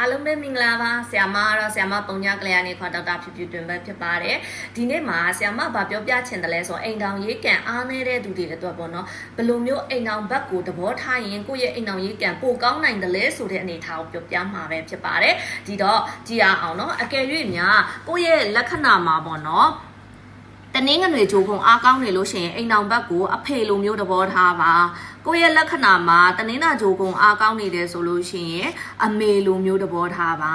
အားလုံးပဲမင်္ဂလာပါဆရာမကတော့ဆရာမပုံညကလေးကနေခေါ်ဒေါက်တာဖြူဖြူတွင်ပဲဖြစ်ပါတယ်ဒီနေ့မှာဆရာမဗာပြောပြချင်တယ်လဲဆိုအိမ်တောင်ရေးကန်အားနေတဲ့သူတွေအတွက်ပေါ့နော်ဘယ်လိုမျိုးအိမ်တောင်ဘက်ကိုသဘောထားရင်ကိုယ့်ရဲ့အိမ်တောင်ရေးကန်ပိုကောင်းနိုင်တယ်လဲဆိုတဲ့အနေအထားကိုပြောပြမှာပဲဖြစ်ပါတယ်ဒီတော့ကြည်ရအောင်နော်အကယ်၍များကိုယ့်ရဲ့လက္ခဏာမှာပေါ့နော်တ နင်းငွေဂျိုးကုံအားကောင်းနေလို့ရှိရင်အိမ်တောင်ဘက်ကိုအဖေလိုမျိုးသဘောထားပါကိုယ့်ရဲ့လက္ခဏာမှာတနင်းနာဂျိုးကုံအားကောင်းနေတယ်ဆိုလို့ရှိရင်အမေလိုမျိုးသဘောထားပါ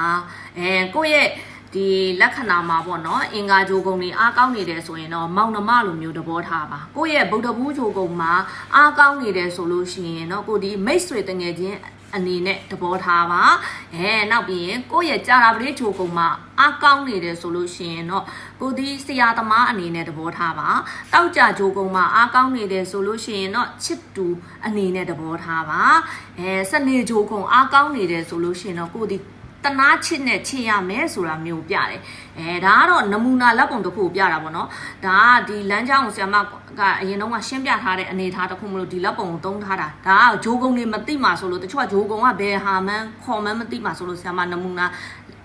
အဲကိုယ့်ရဲ့ဒီလက္ခဏာမှာပေါ့နော်အင်္ဂါဂျိုးကုံတွေအားကောင်းနေတယ်ဆိုရင်တော့မောင်နှမလိုမျိုးသဘောထားပါကိုယ့်ရဲ့ဗုဒ္ဓဘူးဂျိုးကုံမှာအားကောင်းနေတယ်ဆိုလို့ရှိရင်တော့ကိုဒီမိတ်ဆွေတငယ်ချင်း အနေနဲ့သဘောထားပါအဲနောက်ပြီးရင်ကိုယ့်ရဲ့ကြာတာပတိဂျိုးကုံမှာအားကောင်းနေတယ်ဆိုလို့ရှိရင်တော့ကိုဒီဆရာသမားအနေနဲ့သဘောထားပါတောက်ကြဂျိုးကုံမှာအားကောင်းနေတယ်ဆိုလို့ရှိရင်တော့ချစ်တူအနေနဲ့သဘောထားပါအဲစနေဂျိုးကုံအားကောင်းနေတယ်ဆိုလို့ရှိရင်တော့ကိုဒီ တနာချစ်နဲ့ချစ်ရမယ်ဆိုတာမျိုးပြတယ်။အဲဒါကတော့နမူနာလက်ပုံတစ်ခုပြတာပေါ့နော်။ဒါကဒီလမ်းကြောင်းကိုဆရာမကအရင်တုန်းကရှင်းပြထားတဲ့အနေအထားတစ်ခုမလို့ဒီလက်ပုံကိုသုံးထားတာ။ဒါကဂျိုးကုံတွေမသိမှဆိုလို့တချို့ကဂျိုးကုံကဘယ်ဟာမှန်းခေါ်မှန်းမသိမှဆိုလို့ဆရာမနမူနာ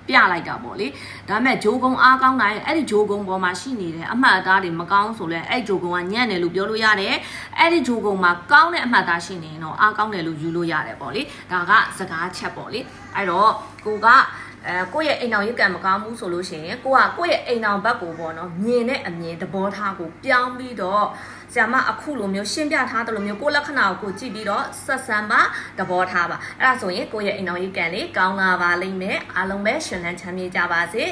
ပြလိုက်တာပေါ့လေဒါပေမဲ့ဂျိုးကုံအားကောင်းတိုင်းအဲ့ဒီဂျိုးကုံပေါ်မှာရှိနေတဲ့အမှတ်အသားတွေမကောင်းဆိုလဲအဲ့ဂျိုးကုံကညံ့တယ်လို့ပြောလို့ရတယ်အဲ့ဒီဂျိုးကုံမှာကောင်းတဲ့အမှတ်အသားရှိနေရင်တော့အားကောင်းတယ်လို့ယူလို့ရတယ်ပေါ့လေဒါကစကားချက်ပေါ့လေအဲ့တော့ကိုက အဲကိုယ့်ရဲ့အိမ်အောင်ရက်ကံမကောင်းဘူးဆိုလို့ရှိရင်ကိုကကိုယ့်ရဲ့အိမ်အောင်ဘက်ကိုပေါ့နော်မြင်တဲ့အမြင်သဘောထားကိုပြောင်းပြီးတော့ဆရာမအခုလိုမျိုးရှင်းပြထားတယ်လို့မျိုးကိုယ့်လက္ခဏာကိုကိုကြည့်ပြီးတော့ဆက်ဆံပါသဘောထားပါအဲ့ဒါဆိုရင်ကိုယ့်ရဲ့အိမ်အောင်ရက်ကံလေးကောင်းလာပါလိမ့်မယ်အားလုံးပဲရှင်လန်းချမ်းမြေ့ကြပါစေ